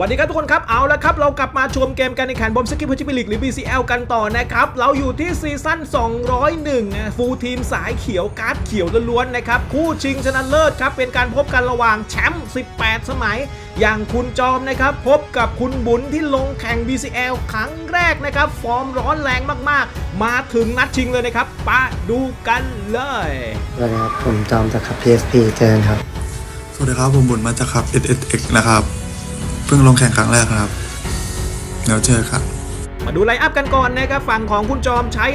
วัสดีครับทุกคนครับ เอาละครับ เรากลับมาชมเกมกันในแข่งบอมสกิปพจิบิลิกหรือ BCL กันต่อนะครับ เราอยู่ที่ซีซั่น 201นะฟูลทีมสายเขียวการ์ดเขียวล้วนๆนะครับ คู่ชิงชนะเลิศครับ เป็นการพบกันระหว่างแชมป์ 18 สมัย อย่างคุณจอมนะครับ พบกับคุณบุญที่ลงแข่ง BCL ครั้งแรกนะครับ ฟอร์มร้อนแรงมากๆ มาถึงนัดชิงเลยนะครับไปะดูกันเลยสวัสดีครับผมจอมจากขับ PSP เจอกันครับ สวัสดีครับผมบุญมาจากขับ SSX นะครับ เพิ่งลงแข่งครั้งแรกครับ เดี๋ยวเจอครับมาดูไลอัพกันก่อนนะครับ ฝั่งของคุณจอมใช้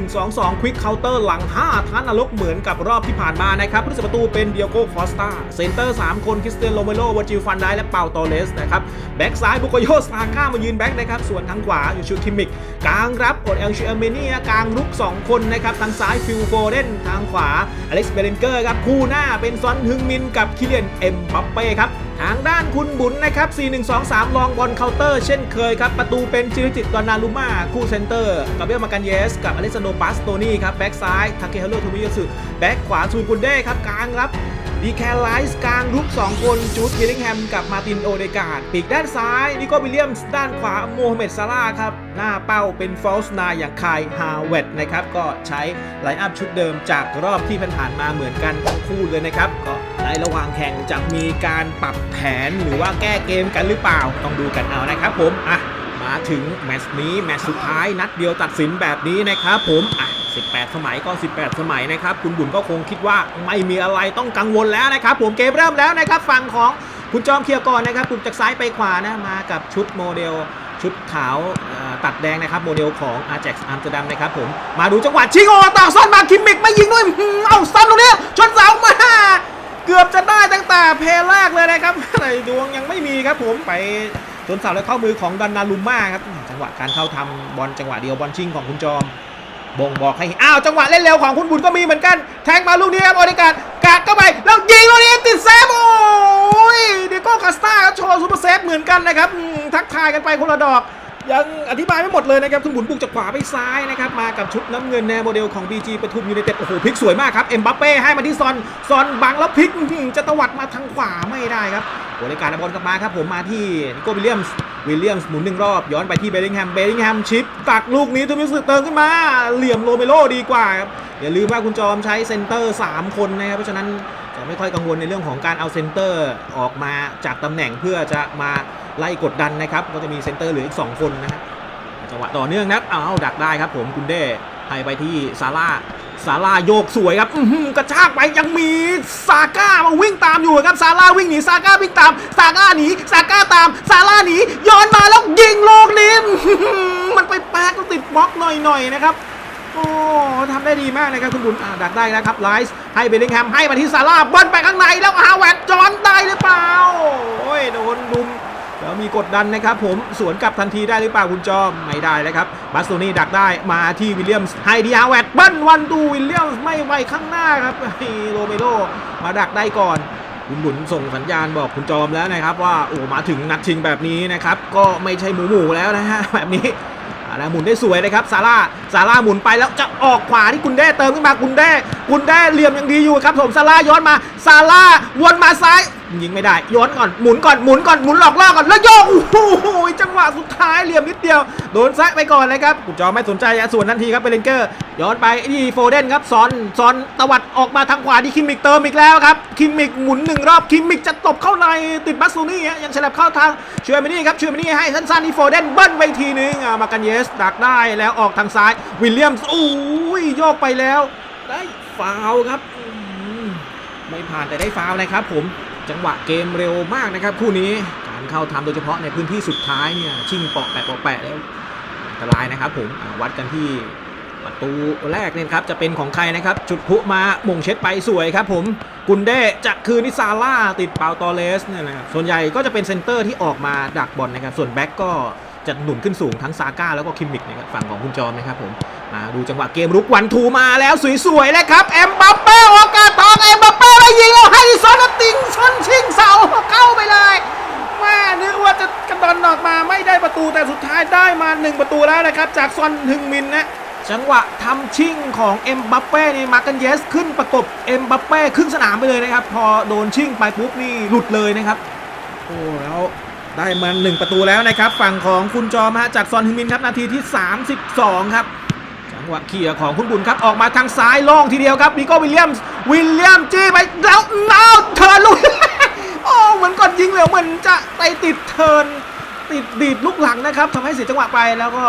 5-1-2-2 ควิกเคาน์เตอร์หลัง 5 ท่านนรกเหมือนกับรอบที่ผ่านมานะครับผู้รักษาประตูเป็นเดียโก้คอสตาเซนเตอร์ 3 คนคริสเตียนโรเมโรวาจิลฟันไดและเปาโตเลสนะครับ แบ็กซ้ายบุโกโยสตาก้ามายืนแบ็กนะครับ ส่วนทางขวาอยู่ชูคิมิก กลางรับอดเอลชิเอเมเนียกลางลุก 2 คนนะครับ ทางซ้ายฟิลโฟเดนทางขวาอเล็กซ์เบเลนเกอร์ครับคู่หน้าเป็นซอนฮึงมินกับคิเลียนเอ็มบัปเป้ครับทางด้านคุณบุญนะครับ 4-1-2-3 ลองบอลเคาน์เตอร์เช่นเคยครับ ประตูเป็นจิริจิตดอนนารุมาคู่เซนเตอร์กับเบลมากันเยส กับอเลสซานโดปาสโตนี่ครับ แบ็กซ้าย ทาเกฮารุทูมิยสุแบ็กขวาทูกุนเด้ครับ กลางรับ ดีแคลไลส์กลางลุก2 คนจูดเกลิงแฮมกับมาตินโอเดกาดปีกด้านซ้ายนิโก้วิลเลียมส์ด้านขวาโมฮัมเหม็ดซาร่าครับ หน้าเป้าเป็นฟอลส์นาอย่างคายฮาเวตนะครับ ก็ใช้ไลน์อัพชุดเดิมจากรอบที่ผ่านมาเหมือนกันทั้งคู่เลยนะครับ ก็ในระหว่างแข่งจะมีการปรับแผนหรือว่าแก้เกมกันหรือเปล่าต้องดูกันเอานะครับผมอะ มาถึงแมตช์นี้แมตช์สุดท้ายนัดเดียวตัดสินแบบนี้นะครับผมอะ18 สมัยก็ 18 สมัยนะครับ คุณบุญก็คงคิดว่าไม่มีอะไรต้องกังวลแล้วนะครับ ผมเกมเริ่มแล้วนะครับฝั่งของคุณจอมเคียร์ก่อนนะครับคุณจากซ้ายไปขวานะมากับชุดโมเดลชุดขาวตัดแดงนะครับ โมเดลของ Ajax Amsterdam นะครับผมมาดูจังหวะชิงโอต่อซ่อนมาคิมมิกไม่ยิงด้วยอื้อหือเอาซ้ำตรงนี้ชนเสามาเกือบจะได้ตั้งแต่เพลแรกเลยนะครับแต่ดวงยังไม่มีครับผมไป ชนเสาแล้วเข้ามือของดอนนาลุมมาครับจังหวะการเข้าทำบอลจังหวะเดียวบอลชิงของคุณจอมบ่งบอกให้อ้าวจังหวะเล่นเร็วของคุณบุญก็มีเหมือนกัน แทงมาลูกนี้ครับอริการกาดเข้าไปแล้วยิงลูกนี้ติดเซฟโอ้ยเดโก้คาสตารับโชว์ซูเปอร์เซฟเหมือนกันนะครับทักทายกันไปคนละดอก ยังอธิบายไม่หมดเลยนะครับคุณบุญบุกจากขวาไปซ้ายนะครับมากับชุดน้ำเงินในวโมเดลของ BG ปทุมยูไนเต็ดโอ้โหพลิกสวยมากครับเอ็มบัปเป้ให้มาที่ซอนซอนบังแล้วพลิกจะตวัดมาทางขวาไม่ได้ครับบริการบอลกลับมาครับผมมาที่นิโก้วิลเลียมส์วิลเลียมส์หมุนหนึ่งรอบ ย้อนไปที่เบลลิงแฮมเบลลิงแฮมชิปตักลูกนี้ทุมิสึเติมขึ้นมาเหลี่ยมโรเมโรดีกว่าครับอย่าลืมว่าคุณจอมใช้เซนเตอร์ 3 คนนะครับเพราะฉะนั้น จะไม่ค่อยกังวลในเรื่องของการเอาเซนเตอร์ออกมาจากตำแหน่งเพื่อจะมาไล่กดดันนะครับ ก็จะมีเซนเตอร์เหลืออีก 2 คนนะครับจังหวะต่อเนื่องนะครับเอาดักได้ครับผมคุณเด้ให้ไปที่ซาร่าซาร่าโยกสวยครับกระชากไปยังมีซาก้ามาวิ่งตามอยู่ครับซาร่าวิ่งหนีซาก้าวิ่งตามซาก้าหนีซาก้าตามซาร่าหนีย้อนมาแล้วยิงโลกนี้มันไปแป๊กแล้วติดบล็อกหน่อยๆนะครับ โอ้ทำได้ดีมากนะครับคุณบุญดักได้นะครับไลส์ให้เบลลิงแฮมให้มาที่ซาร่าบอลไปข้างในแล้วฮาวเวิร์ดจอนได้หรือเปล่า โอ้ยโดนดุมแล้วมีกดดันนะครับผมสวนกลับทันทีได้หรือเปล่าคุณจอมไม่ได้เลยครับบัสโตนี่ดักได้มาที่วิลเลียมส์ไฮดีอาแวดเบิ้ลวันตูวิลเลียมส์ไม่ไวข้างหน้าครับโรเมโรมาดักได้ก่อนคุณบุญส่งสัญญาณบอกคุณจอมแล้วนะครับ ว่าโอ้มาถึงนัดชิงแบบนี้นะครับ ก็ไม่ใช่หมูหมูแล้วนะฮะแบบนี้ แล้วหมุนได้สวยเลยครับซาร่าซาร่าหมุนไปแล้วจะออกขวาที่กุนเด้เติมขึ้นมากุนเด้กุนเด้เหลี่ยมยังดีอยู่ครับผมซาร่าย้อนมาซาร่าวนมาซ้าย ยิงไม่ได้ย้อนก่อนหมุนก่อนหมุนก่อนหมุนหลอกล่อก่อนแล้วโยกโอ้โหจังหวะสุดท้ายเหลี่ยมนิดเดียวโดนแซะไปก่อนเลยครับคุจอไม่สนใจอะส่วนทันทีครับเบเลนเกอร์ย้อนไปที่โฟเดนครับซอนซอนตวัดออกมาทางขวาที่คิมมิกเติมอีกแล้วครับคิมมิกหมุนหนึ่งรอบคิมมิกจะตบเข้าในติดบัสซูนี่ยังฉลับเข้าทางช่วยมานี่ครับช่วยมานี่ให้สั้นๆที่โฟเดนเบิ้ลไปทีนึงอะมากันเยสดักได้แล้วออกทางซ้ายวิลเลียมส์โอ้ยโยกไปแล้วได้ฟาวครับไม่ผ่านแต่ได้ฟาวล์นะครับผม จังหวะเกมเร็วมากนะครับ คู่นี้การเข้าทำโดยเฉพาะในพื้นที่สุดท้ายเนี่ยชิงเปาะแปะเปาะแปะแล้วอันตรายนะครับผมวัดกันที่ประตูแรกเนี่ยครับจะเป็นของใครนะครับจุดพุมาม่งเช็ดไปสวยครับผมกุนเด้จะคืนนิซาร่าติดเปาตอเลสเนี่ยนะครับส่วนใหญ่ก็จะเป็นเซนเตอร์ที่ออกมาดักบอลนะครับส่วนแบ็กก็จะหนุนขึ้นสูงทั้งซาก้าแล้วก็คิมมิกนะครับฝั่งของคุณจอมนะครับผมมาดูจังหวะเกมรุกวันทูมาแล้วสวยๆเลยครับเอ็มบัปเป้ โอกาสทองเอ็มบัปเป้แล้วยิงแล้วให้ซอนแล้วติงซอนชิงเสาเข้าไปเลยแม่นึกว่าจะกระดอนออกมาไม่ได้ประตูแต่สุดท้ายได้มา 1 ประตูแล้วนะครับ จากซอนฮึงมินนะจังหวะทำชิ่งของเอ็มบัปเป้นี่มาร์กันเยสขึ้นประกบเอ็มบัปเป้ครึ่งสนามไปเลยนะครับ พอโดนชิ่งไปปุ๊บนี่หลุดเลยนะครับ โอ้แล้วได้มาหนึ่งประตูแล้วนะครับ ฝั่งของคุณจอมฮะจากซอนฮึมินครับนาทีที่ 32 ครับ จังหวะเคลียร์ของคุณบุญครับออกมาทางซ้ายล่องทีเดียวครับนิโก้วิลเลียมส์วิลเลียมจี้ไปแล้วเอาเทิร์นลูกโอ้เหมือนก่อนยิงเลยเหมือนจะไปติดเทิร์นติดดีดลูกหลังนะครับทำให้เสียจังหวะไปแล้วก็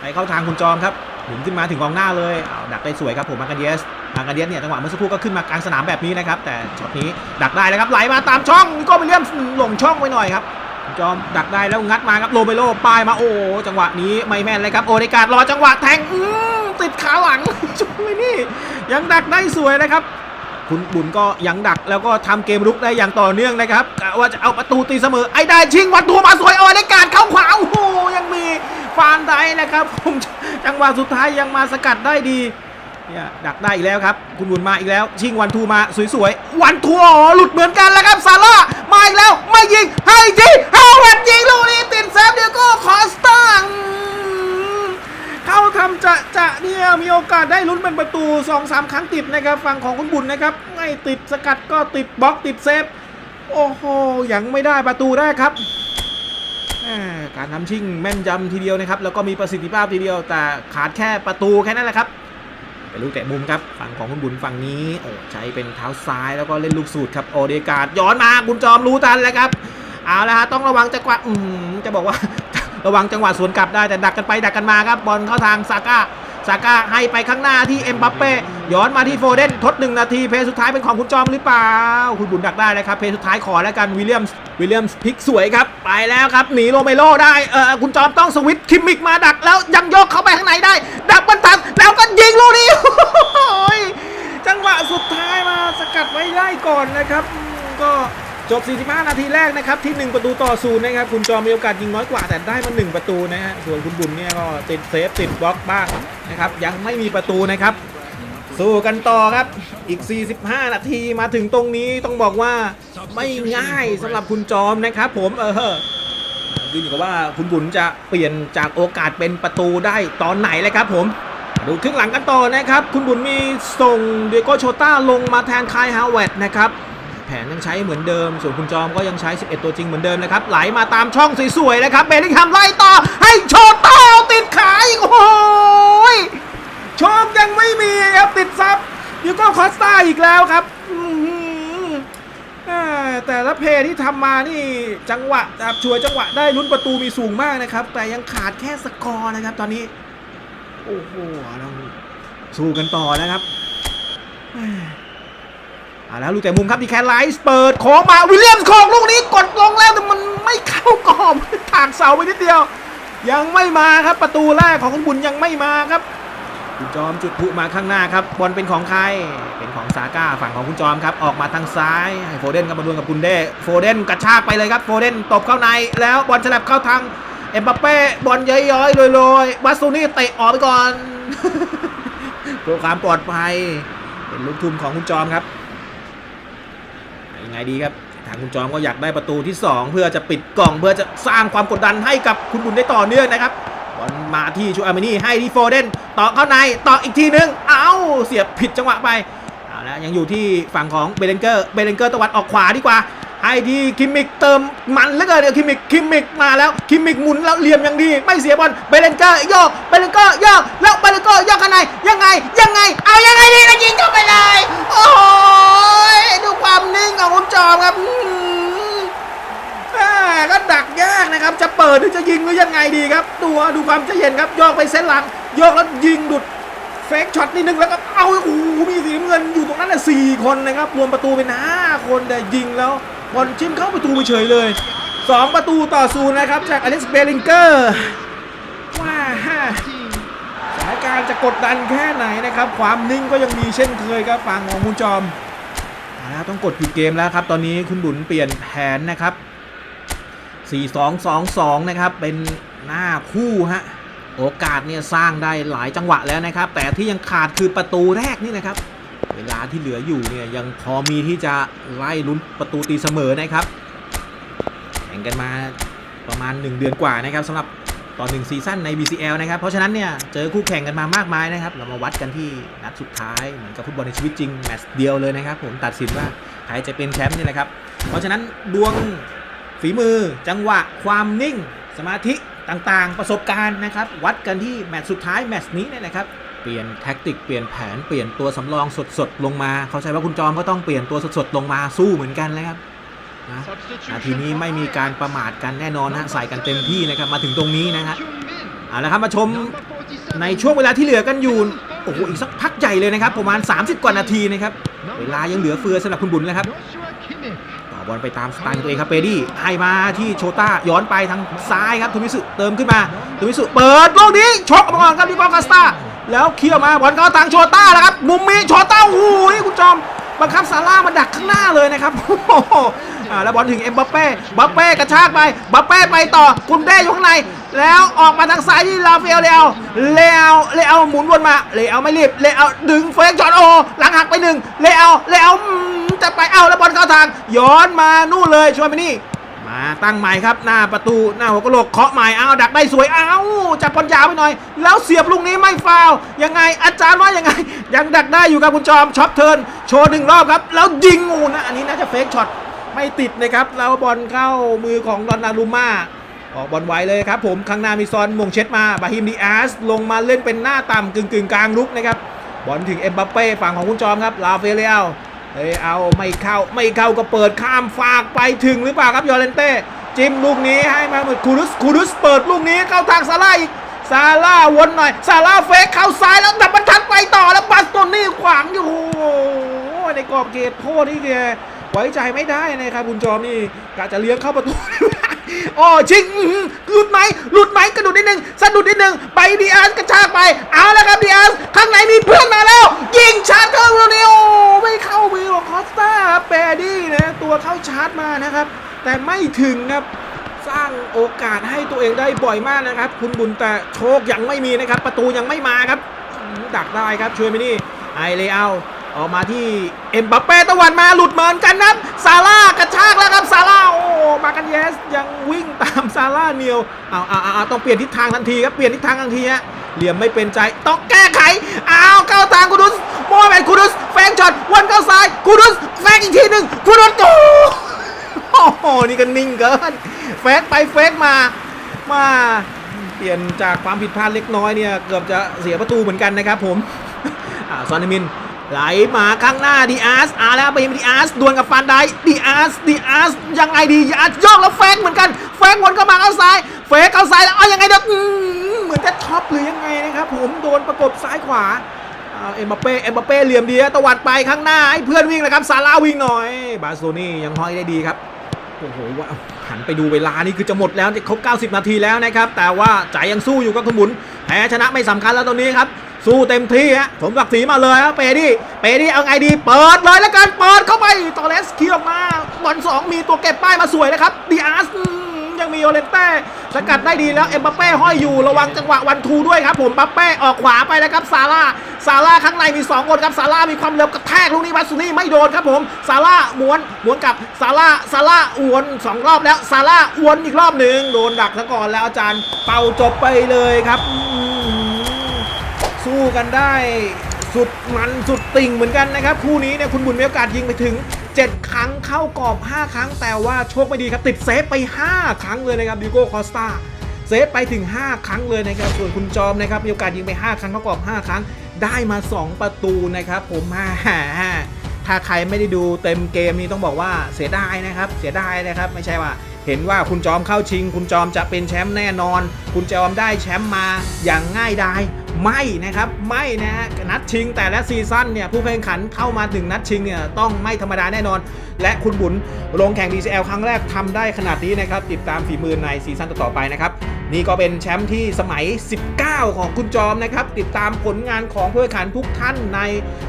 ไปเข้าทางคุณจอมครับหมุนขึ้นมาถึงกองหน้าเลยเอาดักได้สวยครับผมมาการเดียสมาการเดียสเนี่ยจังหวะเมื่อสักครู่ก็ขึ้นมากลางสนามแบบนี้นะครับแต่ช็อตนี้ดักได้แล้วครับไหลมาตามช่องนิโก้วิลเลียมส์หลงช่องไว้หน่อยครับจอมดักได้แล้วงัดมาครับโรเบโลป้ายมาโอ้จังหวะนี้ไม่แม่นเลยครับโอเดการดรอจังหวะแทงอื ติดขาหลังช่วยนี่ ยังดักได้สวยนะครับ คุณบุญก็ยังดักแล้วก็ทำเกมรุกได้อย่างต่อเนื่องนะครับว่าจะเอาประตูตีเสมอไอ้ได้ชิงวัดตัวมาสวยโอเดการเข้าขวาโอ้โหยังมีฟานไดนะครับผมจังหวะสุดท้ายยังมาสกัดได้ดีเนี่ยดักได้อีกแล้วครับ คุณบุญมาอีกแล้ว ชิงวันทูมาสวยๆวันทูอ๋อหลุดเหมือนกันแล้วครับซาร่ามาอีกแล้วไม่ยิงให้ทีฮาวเวิร์ดยิงลูกนี้ติดแซมเดียโก้คอสตาอืมเข้า ทำจะจะเนี่ยมีโอกาสได้ลุ้นเป็นประตู 2-3 ครั้งติดนะครับฝั่งของคุณบุญนะครับไม่ติดสกัดก็ติดบล็อกติดเซฟ โอ้โหยังไม่ได้ประตูแรกครับการนำชิงแม่นยำทีเดียวนะครับแล้วก็มีประสิทธิภาพทีเดียว แต่ขาดแค่ประตูแค่นั้นแหละครับเป็นลูกเตะมุมครับฝั่งของคุณบุญฝั่งนี้โอ้ใช้เป็นเท้าซ้ายแล้วก็เล่นลูกสูตรครับโอเดกาดย้อนมาคุณจอมรู้ทันแล้วครับเอาละฮะต้องระวังจังหวะอืมจะบอกว่า ระวังจังหวะสวนกลับได้แต่ดักกันไปดักกันมาครับบอลเข้าทางซาก้าซาก้าให้ไปข้างหน้าที่เอ็มบัปเป้ย้อนมาที่โฟเดนทดหนึ่งนาทีเพย์สุดท้ายเป็นของคุณจอมหรือเปล่า คุณบุญดักได้เลยครับเพย์สุดท้ายขอแล้วกันวิลเลียมส์วิลเลียมส์พลิกสวยครับ ไปแล้วครับ หนีโรเมโรได้เออคุณจอมต้องสวิตช์คิมมิกมาดักแล้วยังโยกเข้าไปข้างในได้ ดักบอลทันแล้วก็ยิงลูกนี้โอ้ยจังหวะสุดท้ายมาสกัดไว้ได้ก่อนนะครับ ก็ จบ 45 นาทีแรกนะครับที่ 1 ประตูต่อศูนย์นะครับ คุณจอมมีโอกาสยิงน้อยกว่าแต่ได้มา 1 ประตูนะฮะส่วนคุณบุญเนี่ยก็ติดเซฟติดบล็อกบ้างนะครับ ยังไม่มีประตูนะครับ สู้กันต่อครับอีก 45 นาทีมาถึงตรงนี้ต้องบอกว่าไม่ง่ายสำหรับคุณจอมนะครับ ผมเออขึ้นอยู่กับว่าคุณบุญจะเปลี่ยนจากโอกาสเป็นประตูได้ตอนไหนเลยครับ ผมดูครึ่งหลังกันต่อนะครับ คุณบุญมีส่งเดโกโชต้าลงมาแทนคายฮาวเวตนะครับ นยังใช้เหมือนเดิม ส่วนคุณจอมก็ยังใช้ 11 ตัวจริงเหมือนเดิมนะครับ ไหลมาตามช่องสวยๆนะครับเบลลิงแฮมไล่ต่อ ให้โชต้าติดขาอีกโอ้โหยโชคยังไม่มีครับติดซับเดโกคอสตาอีกแล้วครับแต่ละเพย์ที่ทำมานี่จังหวะจับช่วยจังหวะได้ลุ้นประตูมีสูงมากนะครับ แต่ยังขาดแค่สกอร์นะครับ ตอนนี้โอ้โหต้องสู้กันต่อนะครับ อาแล้วลูกแต่มุมครับดีแคทไลท์เปิดโค้งมาวิลเลียมส์โค้งลูกนี้กดลงแล้วแต่มันไม่เข้ากรอบถากเสาไปนิดเดียว ยังไม่มาครับประตูแรกของคุณบุญยังไม่มาครับคุณจอมจุดพลุมาข้างหน้าครับบอลเป็นของใคร เป็นของซาก้าฝั่งของคุณจอมครับ ออกมาทางซ้ายให้โฟเดนกับมาดวลกับคุณเด้โฟเดนกระชากไปเลยครับโฟเดนตบเข้าในแล้วบอลฉลับเข้าทางเอ็มบัปเป้บอลย้อยๆลอยๆบาสโซนี่เตะออกไปก่อนเพื่อความปลอดภัย เป็นลูกทุ่มของคุณจอมครับ ยังไงดีครับ ทางคุณจอมก็อยากได้ประตูที่ 2 เพื่อจะปิดกล่องเพื่อจะสร้างความกดดันให้กับคุณบุญได้ต่อเนื่องนะครับบอลมาที่ชูอาร์เมนี่ให้ที่โฟเดนต่อเข้าในต่ออีกทีนึง เอ้าเสียบผิดจังหวะไปเอาละยังอยู่ที่ฝั่งของเบเลนเกอร์เบเลนเกอร์ตะวันออกขวาดีกว่า ให้ที่คิมมิกเติมมันเหลือเกินเนี่ยคิมมิกคิมมิกมาแล้วคิมมิกหมุนแล้วเหลี่ยมอย่างดี ไม่เสียบอลเบเลนเกอร์โยกเบเลนเกอร์โยกแล้วเบเลนเกอร์โยกข้างในยังไงยังไง เอายังไงดีก็ยิงเข้าไปเลย โอ้ยดูความนิ่งของคุณจอมครับก็ดักยากนะครับ จะเปิดหรือจะยิงหรือยังไงดีครับดูดูความใจเย็นครับโยกไปเส้นหลังโยกแล้วยิงดุดเฟกช็อตนิดนึงแล้วก็เอาโอ้โหมีสีเงินอยู่ตรงนั้นน่ะสี่คนนะครับรวมประตูเป็นห้าคนแต่ยิงแล้ว บอลชิมเข้าประตูไปเฉยเลยสองประตูต่อศูนย์นะครับ จากอเล็กซ์เบลิงเกอร์ว้าสถานการณ์จะกดดันแค่ไหนนะครับ ความนิ่งก็ยังมีเช่นเคยครับฝั่งของมุนจอมเอาละต้องกดปิดเกมแล้วครับ ตอนนี้คุณบุญเปลี่ยนแผนนะครับ 4-2-2-2 นะครับ เป็นหน้าคู่ฮะโอกาสเนี่ยสร้างได้หลายจังหวะแล้วนะครับ แต่ที่ยังขาดคือประตูแรกนี่นะครับ เวลาที่เหลืออยู่เนี่ยยังพอมีที่จะไล่ลุ้นประตูตีเสมอนะครับแข่งกันมาประมาณ 1 เดือนกว่านะครับสำหรับต่อหนึ่งซีซั่นใน BCL นะครับ เพราะฉะนั้นเนี่ยเจอคู่แข่งกันมามากมายนะครับ เรามาวัดกันที่นัดสุดท้ายเหมือนกับฟุตบอลในชีวิตจริงแมตช์เดียวเลยนะครับ ผมตัดสินว่าใครจะเป็นแชมป์นี่แหละครับ เพราะฉะนั้นดวงฝีมือจังหวะความนิ่ง สมาธิต่างๆ ประสบการณ์นะครับ วัดกันที่แมตช์สุดท้ายแมตช์นี้นี่ยนะครับ เปลี่ยนแท็กติกเปลี่ยนแผนเปลี่ยนตัวสำรองสดๆลงมา เขาใช้ว่าคุณจอมก็ต้องเปลี่ยนตัวสดๆลงมาสู้เหมือนกันเลยครับนะนาทีนี้ไม่มีการประมาทกันแน่นอนนะฮะใส่กันเต็มที่นะครับมาถึงตรงนี้นะครับเอาละครับมาชมในช่วงเวลาที่เหลือกันอยู่โอ้โหอีกสักพักใหญ่เลยนะครับประมาณ 30 กว่านาทีนะครับเวลายังเหลือเฟือสำหรับคุณบุญนะครับต่อบอลไปตามสไตล์ตัวเองครับเปดี้ให้มาที่โชต้าย้อนไปทางซ้ายครับทูมิสุเติมขึ้นมาทูมิสุเปิดลูกนี้ชกออกมาก่อนครับดิกอลคาสตา แล้วเคี่ยวมาบอลเข้าทางโชต้าแล้วครับ มุมนี้โชต้าโอ้โหนี่คุณจอมบังคับซาร่ามาดักข้างหน้าเลยนะครับโอ้โหอ่าแล้วบอลถึงเอ็มบัปเป้บัปเป้กระชากไปบัปเป้ไปต่อกุนเด้อยู่ข้างใน แล้วออกมาทางซ้ายที่ลาเฟลเลอาเลอาเลอาหมุนวนมาเลอาไม่รีบเลอาดึงเฟกจอดโอหลังหักไปหนึ่งเลอาเลอาอืมจะไปเอาแล้วบอลเข้าทาง ย้อนมานู่นเลยชวนไปนี่ ตั้งใหม่ครับหน้าประตูหน้าหัวกะโหลกเคาะใหม่เอาดักได้สวยเอาจับบอลยาวไปหน่อย แล้วเสียบลูกนี้ไม่ฟาวยังไงอาจารย์ว่ายังไง ยังดักได้อยู่ครับคุณจอมช็อตเทิร์นโชว์หนึ่งรอบครับ แล้วยิงโอ้นะอันนี้น่าจะเฟกช็อตไม่ติดนะครับแล้วบอลเข้ามือของดอนนารุม่าออกบอลไวเลยครับผมข้างหน้ามีซอนมงเช็ดมาบาฮิมดีอาสลงมาเล่นเป็นหน้าต่ำกึ่งกึ่งกลางลุกนะครับบอลถึงเอ็มบัปเป้ฝั่งของคุณจอมครับลาเฟเรียล เฮ้ยเอาไม่เข้าไม่เข้าก็เปิดข้ามฝากไปถึงหรือเปล่าครับยอร์เลนเต้จิ้มลูกนี้ให้มาเหมือนคูรุสคูรุสเปิดลูกนี้เข้าทางซาร่าอีกซาร่าวนหน่อยซาร่าเฟกเข้าซ้ายแล้วดับบรรทัดไปต่อแล้วบัสโตนี่ขวางอยู่โอ้ในกรอบเขตโทษนี่แกไว้ใจไม่ได้นะครับคุณจอมนี่กะจะเลี้ยงเข้าประตู อ๋อชิงหลุดไหมหลุดไหมกระโดดนิดนึงสะดุดนิดนึงไปดีอาร์สกระชากไปเอาแล้วครับดีอาร์สข้างในมีเพื่อนมาแล้ว ยิงชาร์จเข้าลูกนี้โอไม่เข้ามือของคอสตาครับแปรดี้นะตัวเข้าชาร์จมานะครับ แต่ไม่ถึงครับสร้างโอกาสให้ตัวเองได้บ่อยมากนะครับ คุณบุญแต่โชคยังไม่มีนะครับ ประตูยังไม่มาครับ ดักได้ครับช่วยไปนี่ไอเลเอา ออกมาที่เอ็มบัปเป้ตะวันมาหลุดเหมือนกันนะซาร่ากระชากแล้วครับซาร่าโอ้มากันเยสยังวิ่งตามซาร่าเนียวเอาเอาเอาเอาต้องเปลี่ยนทิศทางทันทีครับเปลี่ยนทิศทางทันทีฮะเหลี่ยมไม่เป็นใจต้องแก้ไขเอาเข้าทางคูดุสโมฮัมเหม็ดคูดุสแฟงช็อตวันเข้าซ้ายคูดุสแฟงอีกทีหนึ่งคูดุสโอ้โหนี่ก็นิ่งเกินเฟกไปเฟกมามาเปลี่ยนจากความผิดพลาดเล็กน้อยเนี่ยเกือบจะเสียประตูเหมือนกันนะครับผมอ่าซอนนิมิน ไหลมาข้างหน้าดีอาร์สอาแล้วไปดีอาร์สดวลกับฟานไดดีอาร์สดีอาร์สยังไงดีอาร์สโยกแล้วเฟกเหมือนกันเฟกวนเข้ามาเข้าซ้ายเฟกเข้าซ้ายแล้วเอายังไงเด้ออืมเหมือนจะท็อปหรือยังไงนะครับผมโดนประกบซ้ายขวาเอ็มบัปเป้เอ็มบัปเป้เหลี่ยมดีตะวัดไปข้างหน้าให้เพื่อนวิ่งนะครับซาร่าวิ่งหน่อย บาโซนี่ยังห้อยได้ดีครับโอ้โหว่าหันไปดูเวลานี่คือจะหมดแล้วครบ 90 นาทีแล้วนะครับแต่ว่าใจยังสู้อยู่กับคุณหมุนแพ้ชนะไม่สำคัญแล้วตอนนี้ครับ สู้เต็มที่ฮะสมศักดิ์ศรีมาเลยครับเปดี้เปดี้เอาไงดี เปิดเลยแล้วกันเปิดเข้าไปตอเลสคีออกมาบอลสองมีตัวเก็บป้ายมาสวยนะครับดีอาร์สยังมีโอเลนเต้สกัดได้ดีแล้วเอ็มบัปเป้ห้อยอยู่ระวังจังหวะวันทูด้วยครับผมบัปเป้ออกขวาไปแล้วครับซาร่าซาร่าข้างในมี 2 คนครับซาร่ามีความเร็วกระแทกลูกนี้วัตสุนี่ไม่โดนครับผมซาร่าม้วนม้วนกับซาร่าซาร่าอวนสองรอบแล้วซาร่าอวนอีกรอบหนึ่งโดนดักซะก่อนแล้วอาจารย์เป่าจบไปเลยครับ สู้กันได้สุดมันสุดติ่งเหมือนกันนะครับ คู่นี้เนี่ยคุณบุญมีโอกาสยิงไปถึง 7 ครั้งเข้ากรอบ 5 ครั้ง แต่ว่าโชคไม่ดีครับติดเซฟไป 5 ครั้งเลยนะครับดิโก้คอสตาเซฟไปถึง 5 ครั้งเลยนะครับส่วนคุณจอมนะครับมีโอกาสยิงไป 5 ครั้งเข้ากรอบ 5 ครั้งได้มา 2 ประตูนะครับ ผมฮ่าฮ่าฮ่าถ้าใครไม่ได้ดูเต็มเกมนี้ต้องบอกว่าเสียดายนะครับ เสียดายนะครับ ไม่ใช่ว่า เห็นว่าคุณจอมเข้าชิง คุณจอมจะเป็นแชมป์แน่นอน คุณจอมได้แชมป์มาอย่างง่ายดาย ไม่นะครับไม่นะฮะนัดชิงแต่ละซีซั่นเนี่ยผู้แข่งขันเข้ามาถึงนัดชิงเนี่ยต้องไม่ธรรมดาแน่นอน และคุณบุญลงแข่ง DCL ครั้งแรกทำได้ขนาดนี้นะครับติดตามฝีมือในซีซั่นต่อไปนะครับนี่ก็เป็นแชมป์ที่สมัย 19 ของคุณจอมนะครับ ติดตามผลงานของผู้แข่งขันทุกท่านใน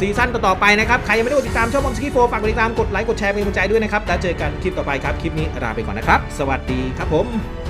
ซีซั่นต่อไปนะครับ ใครยังไม่ได้กดติดตามช่องบอมสกีโฟฝากกดติดตามกดไลค์กดแชร์เป็นกำลังใจด้วยนะครับ แล้วเจอกันคลิปต่อไปครับ คลิปนี้ลาไปก่อนนะครับ สวัสดีครับผม